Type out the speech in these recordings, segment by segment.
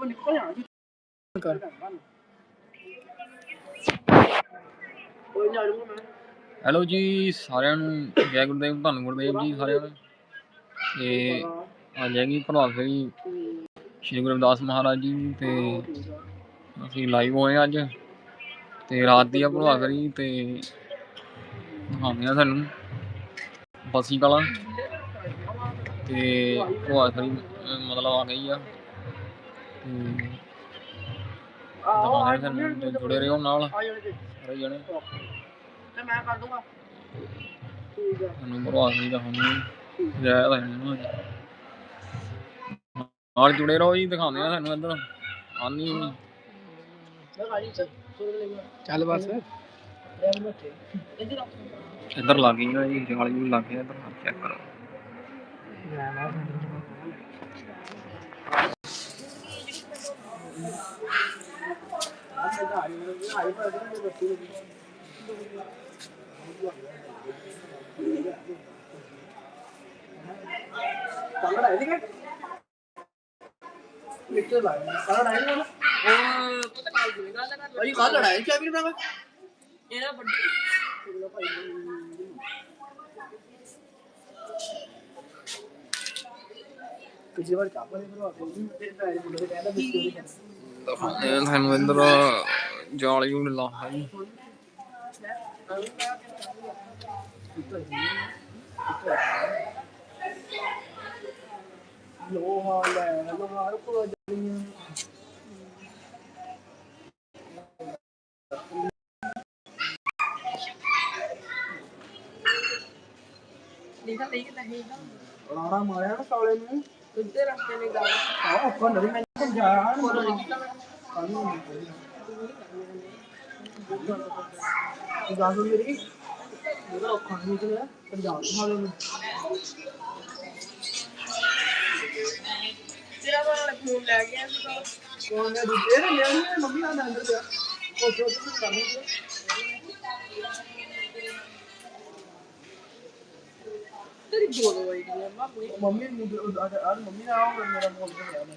ਨਿਕਲ ਜਾਣਾ ਕਰ ਹੈਲੋ ਜੀ ਸਾਰਿਆਂ ਨੂੰ ਜੈ ਗੁਰਦੇਵ ਧੰਨ ਗੁਰਦੇਵ ਜੀ ਸਾਰਿਆਂ ਨੂੰ ਤੇ ਅੱਜ ਹੈਗੀ ਪ੍ਰਭਾਤ ਫੇਰੀ ਸ਼੍ਰੀ ਗੁਰੂ ਰਵਿਦਾਸ ਮਹਾਰਾਜ ਜੀ ਤੇ ਅਸੀਂ ਲਾਈਵ ਹੋਏ ਅੱਜ ਤੇ ਰਾਤ ਦੀ ਆ ਪ੍ਰਭਾਤ ਫੇਰੀ ਤੇ ਦਿਖਾਉਂਦੇ ਆ ਤੁਹਾਨੂੰ ਬਸੀ ਕਲਾਂ ਤੇ ਪ੍ਰਭਾਤ ਫੇਰੀ ਅਹ ਮਤਲਬ ਆ ਗਈ ਆ ਆ ਤੁਹਾਨੂੰ ਤੇ ਜੁੜੇ ਰਹੋ ਨਾਲ। ਆ ਜਾਣੇ ਜੀ ਸਾਰੇ ਜਣੇ। ਤੇ ਮੈਂ ਕਰ ਦੂੰਗਾ। ਠੀਕ ਆ। ਤੁਹਾਨੂੰ ਪ੍ਰਭਾਤ ਫੇਰੀ ਦਾ ਸਾਨੂੰ ਜੈ ਲੈਣਾ ਨਾਲ ਜੁੜੇ ਰਹੋ ਜੀ ਦਿਖਾਉਂਦੇ ਆ ਤੁਹਾਨੂੰ ਇੱਧਰ। ਆਨੀ ਹੋਣੀ ਮੈਂ। ਚੱਲ ਬਸ। ਇੱਧਰ ਲੱਗ ਗਈ ਆ ਜੀ ਜਾਲੀ ਵੀ ਲੱਗ ਗਿਆ ਇੱਧਰ। ਚੈੱਕ ਕਰੋ। ਕੰਗੜਾ ਹੈ ਠੀਕ ਹੈ ਮਿੱਟੇ ਲਾ ਕੰਗੜਾ ਹੈ ਨਾ ਉਹ ਪਤਾ ਕਾਲ ਦੀ ਗੱਲ ਕਰ ਭਾਈ ਕੱਲ ਲੜਾਈ ਕਿਆ ਵੀ ਨਾ ਇਹਦਾ ਵੱਡੀ ਪਿਛਲੀ ਵਾਰ ਚਾਪਾ ਦੇ ਭਰਵਾ ਕੇ ਤੇ ਭੈਣ ਮੁੰਡੇ ਕਹਿੰਦਾ ਵੀ ਚੋਰੀ ਜਾਲੀ ਵੀ ਲਾ ਜੀ। ਲੋਹਾ ਲੈ ਲੋਹਾ ਕੋਲ ਜਲੀਆਂ ਦੇਖਾ ਦੇਖ ਤਾਂ ਹੈਗਾ ਰਾਣਾ ਮਾਰਿਆ ਨਾ ਕਾਲੇ ਨੂੰ। ਦੂਜੇ ਰਸਤੇ ਨੇ ਗੱਲ। ਆਹ ਉੱਪਰ ਨਦੀ ਮੈਂ ਸਮਝਾਇਆ ਕਾਨੂੰ ਇਹ ਗੱਲ ਸੁਣ ਮੇਰੀ ਮੇਰਾ ਔਖਾ ਨਹੀਂ ਨਿਕਲਿਆ ਪੰਜਾਬ ਵਾਲੇ ਨੂੰ ਤੇਰਾ ਵਾਲਾ ਫੋਨ ਲੈ ਗਿਆ ਸੀ ਤਾਂ ਕੋਣ ਨੇ ਦੂਜੇ ਨੇ ਲਿਆ ਨੀ, ਮੰਮੀ ਨਾਲ ਅੰਦਰ ਗਿਆ ਉਹ ਛੋਟੇ ਨੂੰ ਕਰ ਲਈ ਤੇਰੀ ਦੋ ਦੋ ਆਈਡੀ ਹੈ ਮਾਮੂ ਮੰਮੀ ਨੂੰ ਅੱਜ ਅੱਜ ਮੰਮੀ ਨਾਲ ਆਉਂਗਾ ਮੇਰਾ ਫੋਨ ਤੇ ਲਿਆ ਮੈਂ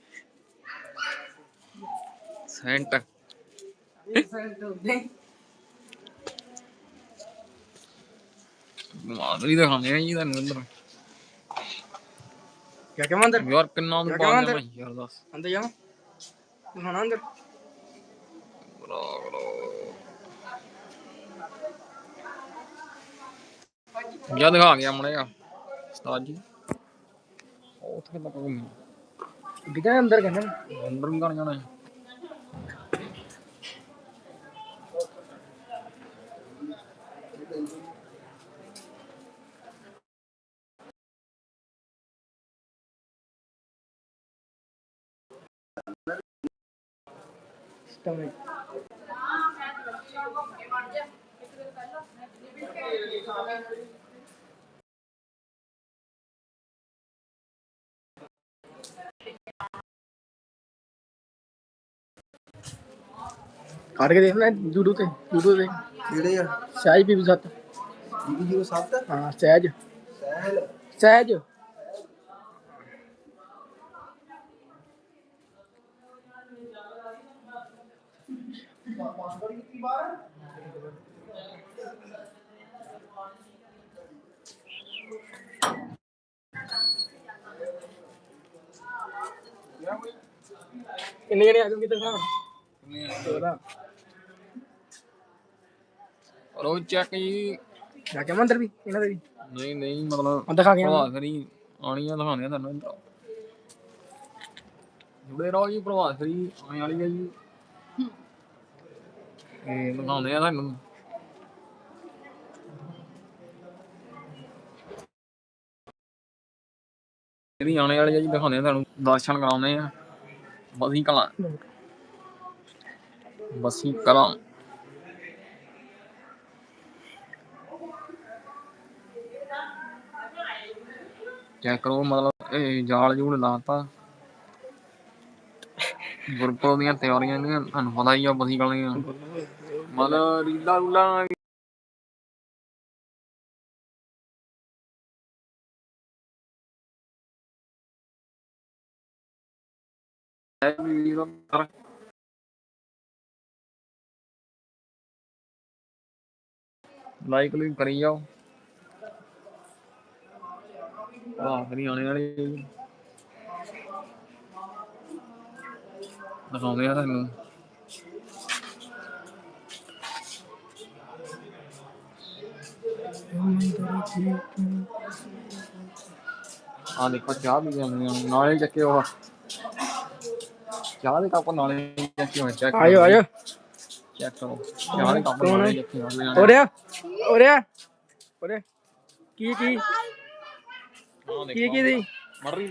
ਸੈਂਟ ਮਾਦਰੀ ਦਿਖਾਉਂਦੇ ਆ ਜੀ ਤੁਹਾਨੂੰ ਇੱਧਰ ਕਿਆ ਕਿਆ ਅੰਦਰ ਯਾਰ ਕਿੰਨਾ ਨੂੰ ਪਾ? ਭਾਈ ਯਾਰ ਦੱਸ ਅੰਦਰ ਜਾਵਾਂ ਦਿਖਾਣਾ ਅੰਦਰ ਜਾ ਦਿਖਾ ਗਿਆ ਮੜੇ ਆ ਉਸਤਾਦ ਜੀ ਉਹ ਉੱਥੇ ਤੱਕ ਕਿਤੇ ਅੰਦਰ ਕਹਿੰਦੇ ਅੰਦਰ ਗਾਣ ਜਾਣਾ ਹੈ ਸਿਸਟਮ ਕੱਢ ਕੇ ਦੇਖਣਾ ਜੂਡੂ ਤੇ ਜੂਡੂ ਤੇ ਜਿਹੜੇ ਆ? ਸਹਿਜ ਬੀਬੀ ਸੱਤ। ਬੀਬੀ ਜੀ ਸੱਤ? ਹਾਂ ਸਹਿਜ। ਸਹਿਲ। ਸਹਿਜ। ਪਾਸਵਰਡ ਕੀਤੀ ਬਾਹਰ ਕਿੰਨੇ ਜਣੇ ਆ ਜਾਓ ਕਿਤੇ ਸਾਹ? ਉਹਦਾ ਰੋ ਚੈੱਕ ਜੀ। ਜਾ ਕੇ ਅੰਦਰ ਵੀ ਇਹਨਾਂ ਦੇ ਵੀ? ਨਹੀਂ ਨਹੀਂ ਮਤਲਬ ਦਿਖਾ ਕੇ। ਪ੍ਰਭਾਤ ਫੇਰੀ। ਆਉਣੀ ਆ ਦਿਖਾਉਂਦੇ ਆ ਤੁਹਾਨੂੰ। ਇੱਧਰ ਜੁੜੇ ਰਹੋ ਜੀ ਪ੍ਰਭਾਤ ਫੇਰੀ। ਆਉਣ ਵਾਲੀ ਆ ਜੀ। ਇਹ ਦਿਖਾਉਂਦੇ ਆ ਤੁਹਾਨੂੰ। ਇਹਦੀ ਆਣੇ ਵਾਲੀ ਆ ਜੀ, ਦਿਖਾਉਂਦੇ ਆ ਤੁਹਾਨੂੰ। ਦਰਸ਼ਨ ਕਰਾਉਂਦੇ ਆ। ਬਸੀ ਕਲਾਂ। ਬਸੀ ਕਲਾਂ। ਚੈੱਕ ਕਰੋ, ਮਤਲਬ ਇਹ ਜਾਲ ਜੂਲ ਲਾਤਾ ਗੁਰਪੁਰਬ ਦੀਆਂ ਤਿਆਰੀਆਂ ਨੇ, ਤੁਹਾਨੂੰ ਪਤਾ ਹੀ ਆ ਬਸੀ ਕਲਾਂ ਮਤਲਬ ਰੀਲਾ ਰੂਲਾ ਲਾਈਕ ਲਈ ਕਰੀ ਜਾਓ। ਆਹ ਕਰੀ ਆਣੇ ਵਾਲੇ। ਦਿਖਾਉਂਦੇ ਆ ਤੁਹਾਨੂੰ ਆ ਦੇਖੋ ਚਾਹ ਵੀ ਜਾਂਦੇ ਆ ਨਾਲੇ ਚੱਕੇ ਉਹ ਚਾਹ ਦੇ ਕੱਪ ਨਾਲੇ ਚੱਕੇ ਹੋਏ ਚੈੱਕ ਆਜੋ ਆਜੋ ਚੈੱਕ ਕਰੋ ਚਾਹ ਦੇ ਕੱਪ ਨਾਲੇ ਚੱਕੇ ਹੋਏ ਆ ਉਰੇ ਆ ਉਰੇ ਆ ਉਰੇ ਕੀ ਕੀ ਆਹ ਕੀ ਦੇਖੋ ਕੀ ਦੀ ਮਟਰੀ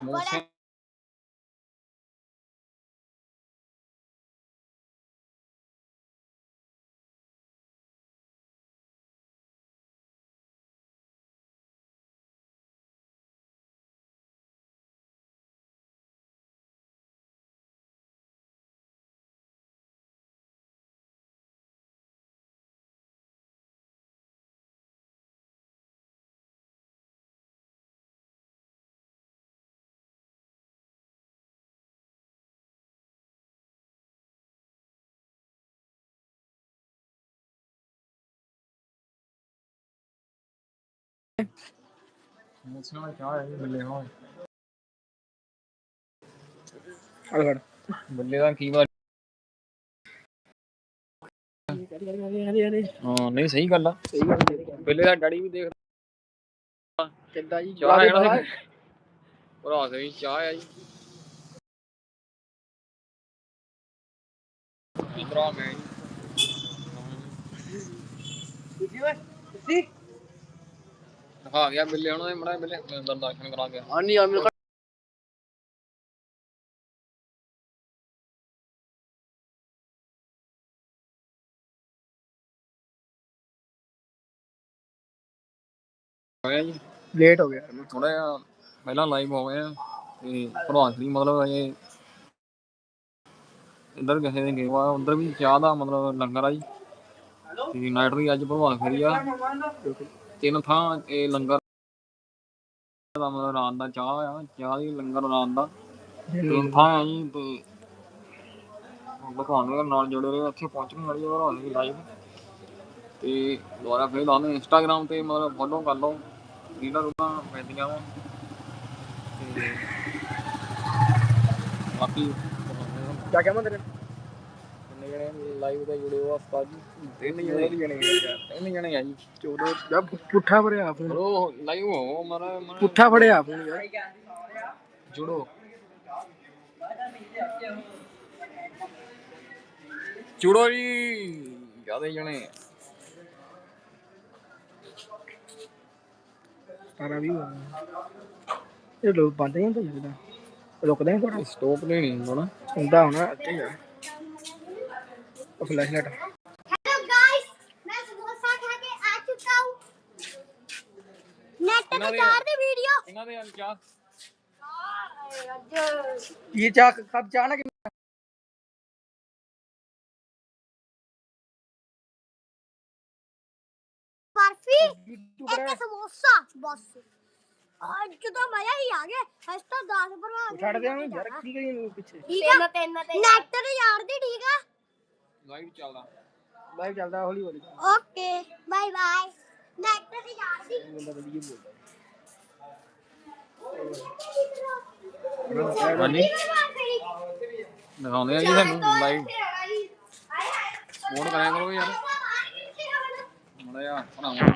ਲੈ ਕੇ ਬੱਲੇ ਹੋਏ ਆ ਫੜ ਬੱਲੇ ਦਾ ਕੀ ਵਾਰ ਹਾਂ, ਨਹੀਂ, ਸਹੀ ਗੱਲ ਆ। ਸਹੀ ਗੱਲ ਹੈ ਬੱਲੇ ਦਾ ਡੈਡੀ ਵੀ ਦੇਖ ਕਿੱਦਾਂ ਜੀ, ਚਾਹ ਜਵਾਬ ਹੈ ਦੇ ਨਾ ਬਾਹਰ। ਭਰਾ ਸਹੀ ਚਾਹ ਆ ਜੀ। ਇਧਰ ਮੈਂ ਜੀ? ਤੁਸੀਂ ਓਏ, ਤੁਸੀਂ? ਦਿਖਾ ਗਿਆ ਬਿੱਲੇ ਉਹਨਾਂ ਦੇ ਮੜਾ ਬਿੱਲੇ ਅੰਦਰ ਦਰਸ਼ਨ ਕਰਾ ਗਿਆ ਹਾਂ ਨਹੀਂ ਆ ਮੈਨੂੰ ਹੋਇਆ ਜੀ? ਲੇਟ ਹੋ ਗਿਆ। ਥੋੜਾ ਜਿਹਾ ਪਹਿਲਾਂ ਲਾਈਵ ਹੋ ਗਏ ਆ ਤੇ ਪ੍ਰਭਾਤ ਦੀ ਮਤਲਬ ਇਹ ਇੱਧਰ ਕਿਸੇ ਦੇ ਗਏ ਵਾ ਉਧਰ ਵੀ ਚਾਹ ਦਾ ਮਤਲਬ ਲੰਗਰ ਆ ਜੀ। ਤੇ ਨਾਈਟ ਅੱਜ ਪ੍ਰਭਾਤ ਫੇਰੀ ਆ। ਤਿੰਨ ਥਾਂ ਇਹ ਲੰਗਰ ਦਾ ਮਤਲਬ ਰਾਤ ਦਾ ਚਾਹ ਆ ਚਾਹ ਦੀ ਲੰਗਰ ਰਾਤ ਦਾ। ਤਿੰਨ ਥਾਂ ਆ ਜੀ ਤੇ ਦਿਖਾਉਣ ਦੇ ਨਾਲ ਜੁੜੇ ਰਹੇ ਉੱਥੇ ਪਹੁੰਚਣ ਵਾਲੀ ਜਗ੍ਹਾ ਹੋਣੀ ਲਾਈਵ ਤੇ ਦੁਬਾਰਾ ਫੇਰ ਲਾਉਂਦੇ ਇੰਸਟਾਗ੍ਰਾਮ ਤੇ ਮਤਲਬ ਫੋਲੋ ਕਰ ਲਓ ਰੀਲਾਂ ਰੂਲਾਂ ਪੈਂਦੀਆਂ ਵਾ। ਤੇ ਬਾਕੀ ਕਿਆ ਕਹਿ ਮੈਂ ਤੇਰੇ? ਕਿੰਨੇ ਜਣੇ ਲਾਈਵ ਤੇ ਜੁੜੇ ਹੋ ਉਸਤਾਦ ਜੀ। ਤਿੰਨ ਜਣੇ ਤਿੰਨ ਜਣੇ ਆ ਜੀ। ਚੋਦੋ ਜਾ ਪੁੱਠਾ ਫੜਿਆ ਫੋਨ ਬਰੋ ਲਾਈਵ ਹੋ ਮਾਰਾ ਪੁੱਠਾ ਫੜਿਆ ਫੋਨ ਯਾਰ। ਜੁੜੋ। ਜੁੜੋ ਜੀ। ਜ਼ਿਆਦਾ ਜਣੇ। ਤਾਰਾ ਵੀ ਹੋਇਆ ਇਹ ਲੋਕ ਬੰਦ ਨਹੀਂ ਹੁੰਦਾ ਜਿਹੜਾ ਰੁਕਦਾ ਨਹੀਂ ਥੋੜਾ ਸਟਾਪ ਹੋਣਾ। ਹੁੰਦਾ ਹੋਣਾ ਇੱਥੇ ਯਾਰ ਉਹ ਫਲੈਸ਼ ਲਾਈਟ हेलो गाइस मैं समोसा खा के आ चुका हूँ नेट ਇਹਨਾਂ पे ਦੇ चार दी वीडियो ਇਹਨਾਂ ਦੇ ਚਾਹ ਕੀ ਚਾਹ ਕੱਪ ਚਾਹ ਨਾ ਕਿੰਨਾ बर्फी ਤੂੰ एक समोसा बस आज तो मजा ही आ गया आज तो दाल बनवा ਛੱਡ ਦੇ ਉਹਨੂੰ ਯਾਰ ਕੀ ਕਰੀ ਪਿੱਛੇ ठीक है तीन तीन नेट ते यार दी ठीक है ਲਾਈਵ ਚੱਲਦਾ। ਲਾਈਵ ਚੱਲਦਾ ਹੌਲੀ ਹੌਲੀ ਓਕੇ ਬਾਏ ਬਾਏ ਨੈਟ ਤੇ ਯਾਰ ਦੀ ਬੰਦਾ ਵਧੀਆ ਬੋਲਦਾ ਬਣੀ ਦਿਖਾਉਂਦੇ ਆ ਜੀ ਤੁਹਾਨੂੰ ਲਾਈਵ ਫੋਨ ਕਰਿਆ ਕਰੋ ਯਾਰ। ਮੜਾ ਯਾਰ ਬਣਾਵਾਂ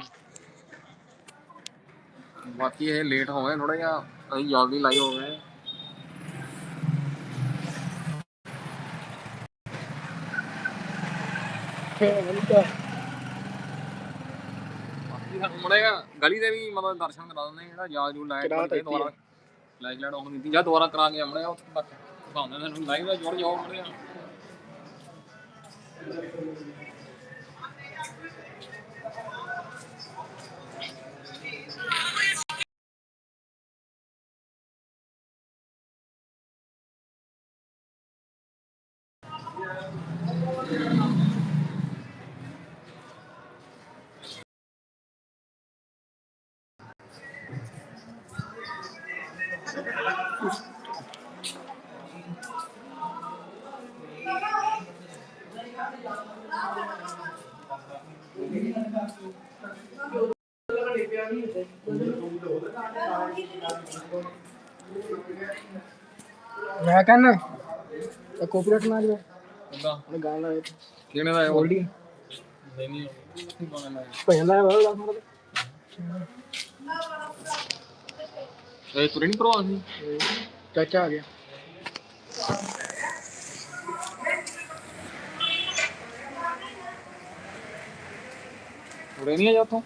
ਬਾਕੀ ਇਹ ਲੇਟ ਹੋ ਗਏ ਥੋੜਾ ਜਿਹਾ ਜਲਦੀ ਲਾਈਵ ਹੋ ਗਏ। ਮੜੇਗਾ ਗਲੀ ਦੇ ਵੀ ਮਤਲਬ ਦਰਸ਼ਨ ਕਰਾ ਦਿੰਦੇ ਜਿਹੜਾ ਯਾਦ ਜੂ ਲਾਇਆ ਕਰਾ ਦੁਬਾਰਾ ਆਨ ਕੀਤੀ ਜਾਂ ਦੁਬਾਰਾ ਕਰਾ ਕੇ ਆਉਣੇ ਉੱਥੇ ਤੱਕ ਦਿਖਾਉਂਦੇ ਨੇ ਲਾਈਵ ਦਾ ਜੁੜ ਜਾਓ ਮੜਿਆ ਮੈਂ ਕਹਿੰਦਾ ਇਹ ਕੋਪੀਰਾਈਟ ਨਾ ਜਾਵੇ ਕਿੱਦਾਂ? ਉਹਨੇ ਗਾਣਾ ਲਾਇਆ ਕਿਹਨੇ ਦਾ ਹੈ ਉਹ? ਗੋਲਡੀ ਨਹੀਂ ਨਹੀਂ ਨਹੀਂ ਗਾਣਾ ਲਾਇਆ। ਭਜਨ ਲਾਇਆ ਵਾ ਉਹਦਾ ਇਹ ਤੁਰੇ ਨਹੀਂ ਪ੍ਰਵਾਹ ਸੀ? ਚਾਚਾ ਆ ਗਿਆ। ਤੁਰੇ ਨਹੀਂ ਆ ਜਾ ਉੱਥੋਂ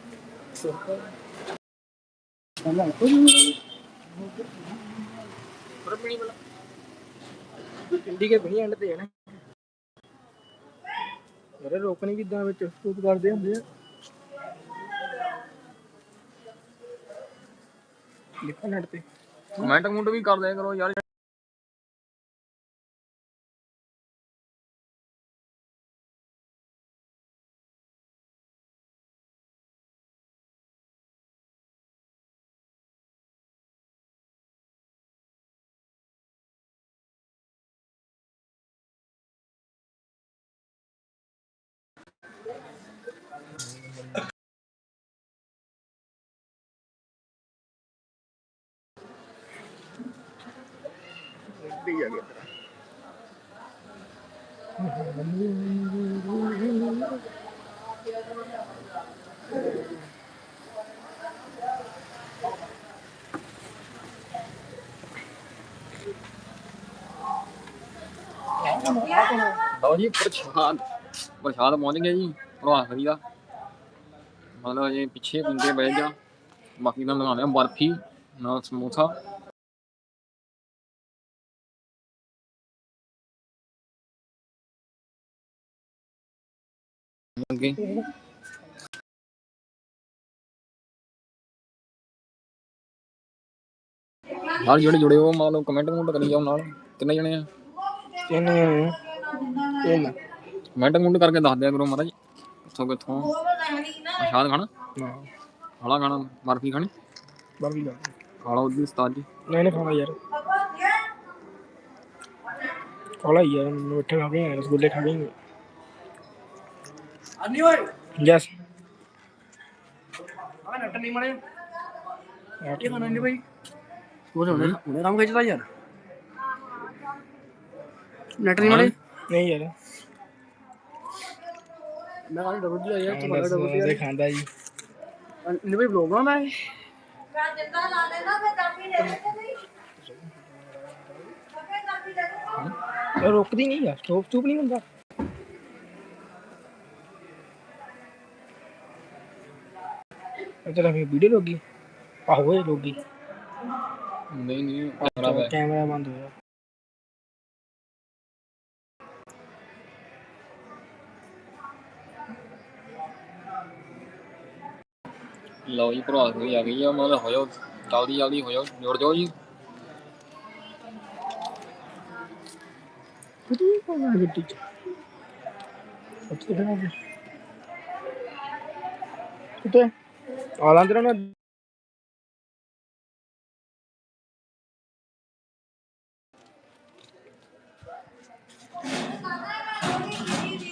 ਕਹਿੰਦਾ ਕੋਈ ਤੁਰੇ ਪੀਣੀ ਕੇ ਬਣੀ ਐਂਡ ਤੇ ਹੈ ਨਾ। ਮੇਰੇ ਰੋਕਣੀ ਕਿਦਾਂ ਵਿੱਚ? ਸਟੂਪ ਕਰਦੇ ਹੁੰਦੇ ਆ। ਲਿਖਣ ਨੈਟ ਤੇ। ਕਮੈਂਟ ਕਮੈਂਟ ਵੀ ਕਰ ਦਿਆ ਕਰੋ ਯਾਰ। ਲਓ ਜੀ, ਪ੍ਰਸ਼ਾਦ ਪ੍ਰਸ਼ਾਦ ਪਹੁੰਚ ਗਿਆ ਜੀ ਪ੍ਰਵਾਹ ਕਰੀ ਦਾ। ਮਤਲਬ ਜੇ ਪਿੱਛੇ ਪਿੰਦੇ ਬਹਿ ਜਾ ਬਾਕੀ ਤਾਂ ਦਿਖਾਉਂਦੇ ਆ ਬਰਫੀ ਨਾਲ ਸਮੋਸਾ। ਅੱਗੇ। ਨਾਲ ਜਿਹੜੇ ਜੁੜੇ ਹੋ ਮੰਨ ਲਓ ਕਮੈਂਟ ਕਮੈਂਟ ਕਰੀ ਜਾਓ ਨਾਲ। ਕਿੰਨੇ ਜਣੇ ਆ? ਤਿੰਨ ਤਿੰਨ ਕਮੈਂਟ ਕਮੈਂਟ ਕਰਕੇ ਦੱਸ ਦਿਆ ਕਰੋ ਮਹਾਰਾਜ ਕਿੱਥੋਂ ਕਿੱਥੋਂ? ਪ੍ਰਸ਼ਾਦ ਖਾਣਾ? ਨਾ ਖਾਣਾ ਖਾਣਾ ਬਰਫੀ ਖਾਣੀ? ਬਰਫੀ ਲਾ ਲਓ ਉਹਦੀ ਉਸਤਾਦ ਜੀ। ਨਹੀਂ ਨਹੀਂ ਖਾਣਾ ਯਾਰ। ਕੋਲਾ ਯਾਰ ਮਿੱਠੇ ਖਾ ਗਏ ਰਸਗੁੱਲੇ ਖਾ ਗਏ ਅੰਨੀ ਓਏ। ਯਸ ਆ ਨੱਟ ਨਹੀਂ ਮੜੇ ਕੀ ਖਾਣਾ ਨਹੀਂ ਭਾਈ ਉਹ ਹੋਣੇ। ਉਹਨੇ ਕੰਮ ਖਿੱਚਦਾ ਯਾਰ। ਨੱਟ ਨਹੀਂ ਮੜੇ ਨਹੀਂ ਯਾਰ। ਮੈਂ ਕਹਿੰਦਾ ਡਬਲ ਜੀ ਆਇਆ ਤੂੰ ਬੜਾ ਡਬਲ ਉਹਦੇ ਖਾਂਦਾ ਜੀ ਨਹੀਂ ਭਾਈ ਬਲੌਗ ਬਣਾਉਣਾ ਹੈ ਮੈਂ ਜਿੱਦਾਂ ਲਾ ਦੇਣਾ ਫਿਰ ਕਾਫੀ ਦੇ ਦੇ ਨਹੀਂ ਫਿਰ ਕਾਫੀ ਦੇ ਦੂੰਗਾ ਇਹ ਰੁਕਦੀ ਨਹੀਂ ਯਾਰ ਸਟੋਪ ਸਟੂਪ ਨਹੀਂ ਹੁੰਦਾ। ਤੇਰਾ ਵੀ ਵੀਡੀਓ ਲੋਗੀ। ਆਹੋ ਇਹ ਲੋਗੀ। ਨਹੀਂ ਨਹੀਂ ਹੈ। ਕੈਮਰਾ ਬੰਦ ਹੋਇਆ ਲਓ ਜੀ ਭਰਾ ਹੋਈ ਆ ਗਈ ਆ ਮਤਲਬ ਹੋ ਜਾਓ ਜਲਦੀ ਜਲਦੀ ਹੋ ਜਾਓ ਜੁੜ ਜਾਓ ਜੀ ਕਿਤੇ ਕੋਣਾ ਗੱਡੀ ਚ ਉੱਥੇ ਕਿਹੜਾ ਗਿਆ ਕਿਤੇ ਆਲਾਂਦਰ ਨਾ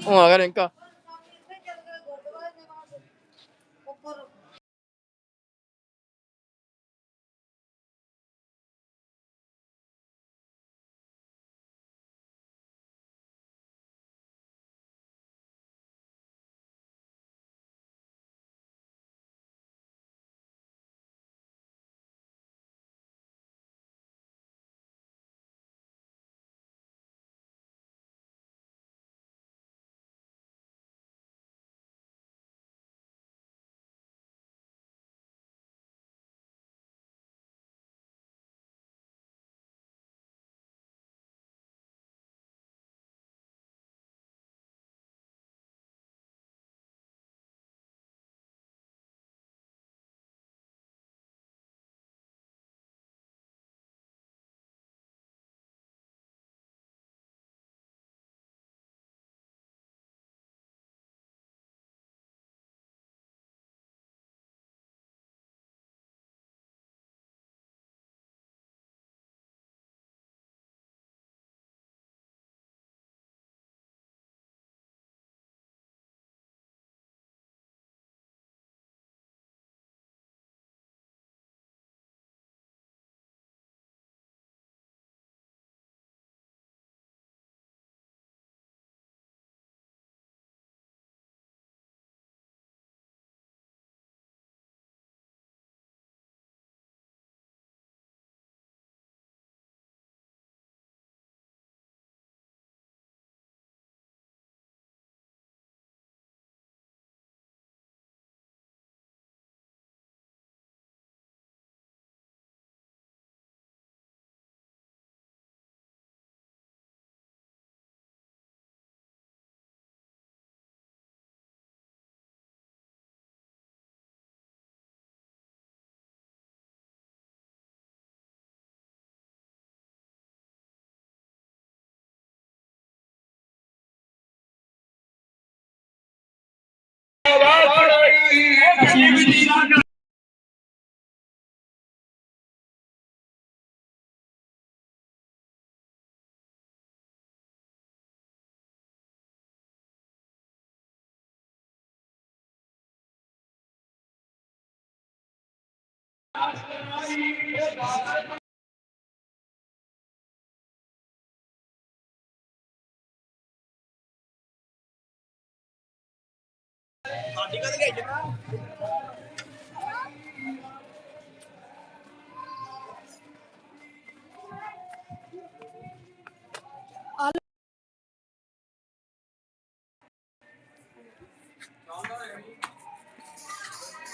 ਉਹ ਆ ਗਿਆ ਰਿੰਕਾ ਸਾਡੀ ਕਦ ਗਈ ਜਗਾ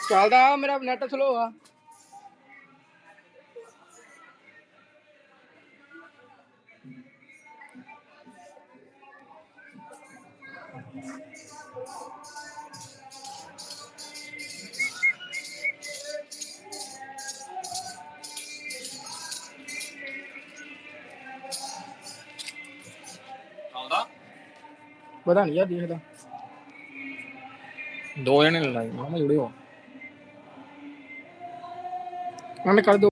ਚੱਲਦਾ ਮੇਰਾ ਨੈਟ ਸਲੋ ਆ। ਪਤਾ ਨਹੀਂ ਯਾਰ ਦੇਖਦਾ। ਦੋ ਜਣੇ ਲੜਾਈ ਮੈਂ ਜੁੜੇ ਹੋ ਉਹਨੇ ਕਰ ਦੋ